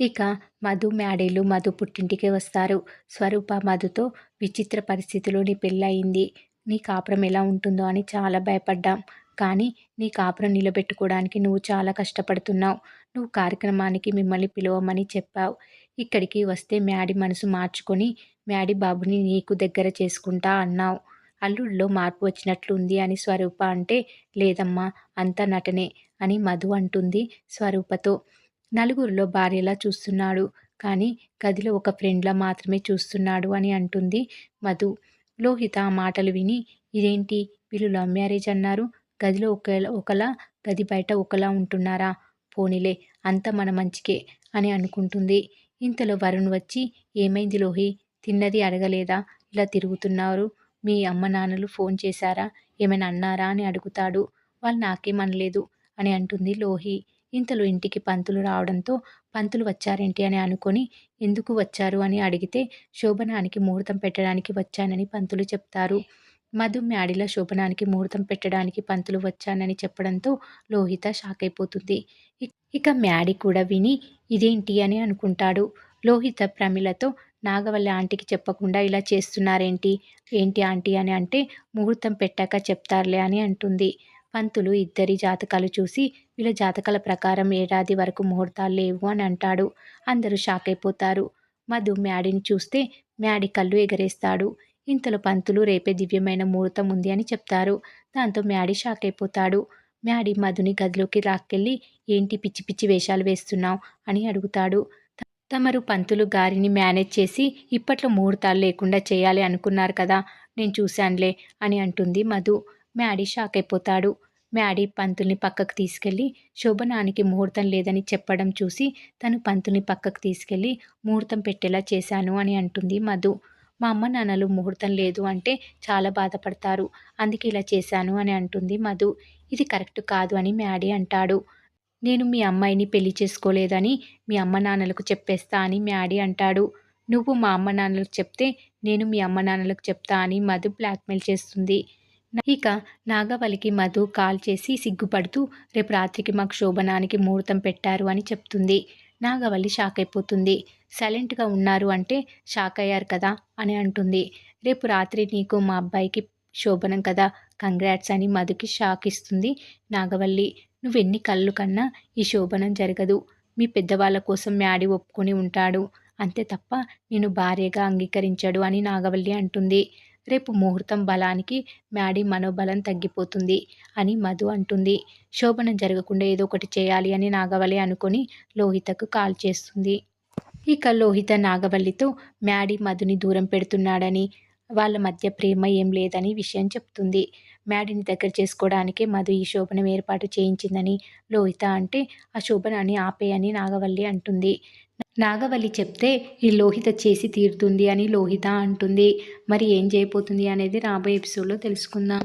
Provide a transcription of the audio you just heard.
ఇక మధు మ్యాడీలు మధు పుట్టింటికి వస్తారు. స్వరూప మధుతో విచిత్ర పరిస్థితిలో నీ పెళ్ళయింది. నీ కాపురం ఎలా ఉంటుందో అని చాలా భయపడ్డాం. కానీ నీ కాపురం నిలబెట్టుకోవడానికి నువ్వు చాలా కష్టపడుతున్నావు. నువ్వు కార్యక్రమానికి మిమ్మల్ని పిలవమని చెప్పావు. ఇక్కడికి వస్తే మ్యాడీ మనసు మార్చుకొని మ్యాడీ బాబుని నీకు దగ్గర చేసుకుంటా అన్నావు. అల్లుడిలో మార్పు వచ్చినట్లు ఉంది అని స్వరూప అంటే లేదమ్మా అంతా నటనే అని మధు అంటుంది స్వరూపతో. నలుగురిలో భార్యలా చూస్తున్నాడు. కానీ గదిలో ఒక ఫ్రెండ్లా మాత్రమే చూస్తున్నాడు అని అంటుంది మధు. లోహిత ఆ మాటలు విని ఇదేంటి? వీళ్ళు లవ్ మ్యారేజ్ అన్నారు. గదిలో ఒక ఒకలా గది బయట ఒకలా ఉంటున్నారా? పోనీలే అంత మన మంచికే అని అనుకుంటుంది. ఇంతలో వరుణ్ వచ్చి ఏమైంది లోహి? తిన్నది అడగలేదా? ఇలా తిరుగుతున్నారు. మీ అమ్మ నాన్నలు ఫోన్ చేశారా? ఏమైనా అన్నారా? అని అడుగుతాడు. వాళ్ళు నాకేమనలేదు అని అంటుంది లోహి. ఇంతలో ఇంటికి పంతులు రావడంతో పంతులు వచ్చారేంటి అని అనుకొని ఎందుకు వచ్చారు అని అడిగితే శోభనానికి ముహూర్తం పెట్టడానికి వచ్చానని పంతులు చెప్తారు. మధు మ్యాడిల శోభనానికి ముహూర్తం పెట్టడానికి పంతులు వచ్చానని చెప్పడంతో లోహిత షాక్ అయిపోతుంది ఇక మ్యాడి కూడా విని ఇదేంటి అని అనుకుంటాడు. లోహిత ప్రమిలతో నాగవల్లి ఆంటీకి చెప్పకుండా ఇలా చేస్తున్నారేంటి? ఏంటి ఆంటీ అని అంటే ముహూర్తం పెట్టాక చెప్తారులే అని అంటుంది. పంతులు ఇద్దరి జాతకాలు చూసి వీళ్ళ జాతకాల ప్రకారం ఏడాది వరకు ముహూర్తాలు లేవు అని అంటాడు. అందరూ షాక్ అయిపోతారు. మధు మ్యాడీని చూస్తే మ్యాడీ కళ్ళు ఎగరేస్తాడు. ఇంతలో పంతులు రేపే దివ్యమైన ముహూర్తం ఉంది అని చెప్తారు. దాంతో మ్యాడీ షాక్ అయిపోతాడు. మ్యాడీ మధుని గదిలోకి రాక్కెళ్ళి ఏంటి పిచ్చి పిచ్చి వేషాలు వేస్తున్నావు? అని అడుగుతాడు. తమరు పంతులు గారిని మేనేజ్ చేసి ఇప్పట్లో ముహూర్తాలు లేకుండా చేయాలి అనుకున్నారు కదా నేను చూశానులే అని అంటుంది మధు. మ్యాడీ షాక్ అయిపోతాడు మ్యాడీ పంతుల్ని పక్కకు తీసుకెళ్ళి శోభనానికి ముహూర్తం లేదని చెప్పడం చూసి తను పంతుల్ని పక్కకు తీసుకెళ్ళి ముహూర్తం పెట్టేలా చేశాను అని అంటుంది మధు. మా అమ్మ నాన్నలు ముహూర్తం లేదు అంటే చాలా బాధపడతారు. అందుకే ఇలా చేశాను అని అంటుంది మధు. ఇది కరెక్ట్ కాదు అని మ్యాడీ అంటాడు. నేను మీ అమ్మాయిని పెళ్ళి చేసుకోలేదని మీ అమ్మ నాన్నలకు చెప్పేస్తా అని మ్యాడీ అంటాడు. నువ్వు మా అమ్మ నాన్నలకు చెప్తే నేను మీ అమ్మ నాన్నలకు చెప్తా అని మధు బ్లాక్మెయిల్ చేస్తుంది. ఇక నాగవల్లికి మధు కాల్ చేసి సిగ్గుపడుతూ రేపు రాత్రికి మాకు శోభనానికి ముహూర్తం పెట్టారు అని చెప్తుంది. నాగవల్లి షాక్ అయిపోతుంది సైలెంట్గా ఉన్నారు అంటే షాక్ అయ్యారు కదా అని అంటుంది. రేపు రాత్రి నీకు మా అబ్బాయికి శోభనం కదా కంగ్రాట్స్ అని మధుకి షాక్ ఇస్తుంది నాగవల్లి. నువ్వెన్ని కళ్ళు కన్నా ఈ శోభనం జరగదు. మీ పెద్దవాళ్ళ కోసం మ్యాడి ఒప్పుకొని ఉంటాడు. అంతే తప్ప నేను భార్యగా అంగీకరించాడు అని నాగవల్లి అంటుంది. రేపు ముహూర్తం బలానికి మ్యాడీ మనోబలం తగ్గిపోతుంది అని మధు అంటుంది. శోభనం జరగకుండా ఏదో ఒకటి చేయాలి అని నాగవల్లి అనుకొని లోహితకు కాల్ చేస్తుంది. ఇక లోహిత నాగవల్లితో మ్యాడీ మధుని దూరం పెడుతున్నాడని వాళ్ళ మధ్య ప్రేమ ఏం లేదని విషయం చెప్తుంది. మ్యాడీని దగ్గర చేసుకోవడానికే మధు ఈ శోభనం ఏర్పాటు చేయించిందని లోహిత అంటే ఆ శోభనాన్ని ఆపేయని నాగవల్లి అంటుంది. నాగవల్లి చెప్తే ఈ లోహిత చేసి తీరుతుంది అని లోహిత అంటుంది. మరి ఏం చేయబోతుంది అనేది రాబోయే ఎపిసోడ్లో తెలుసుకుందాం.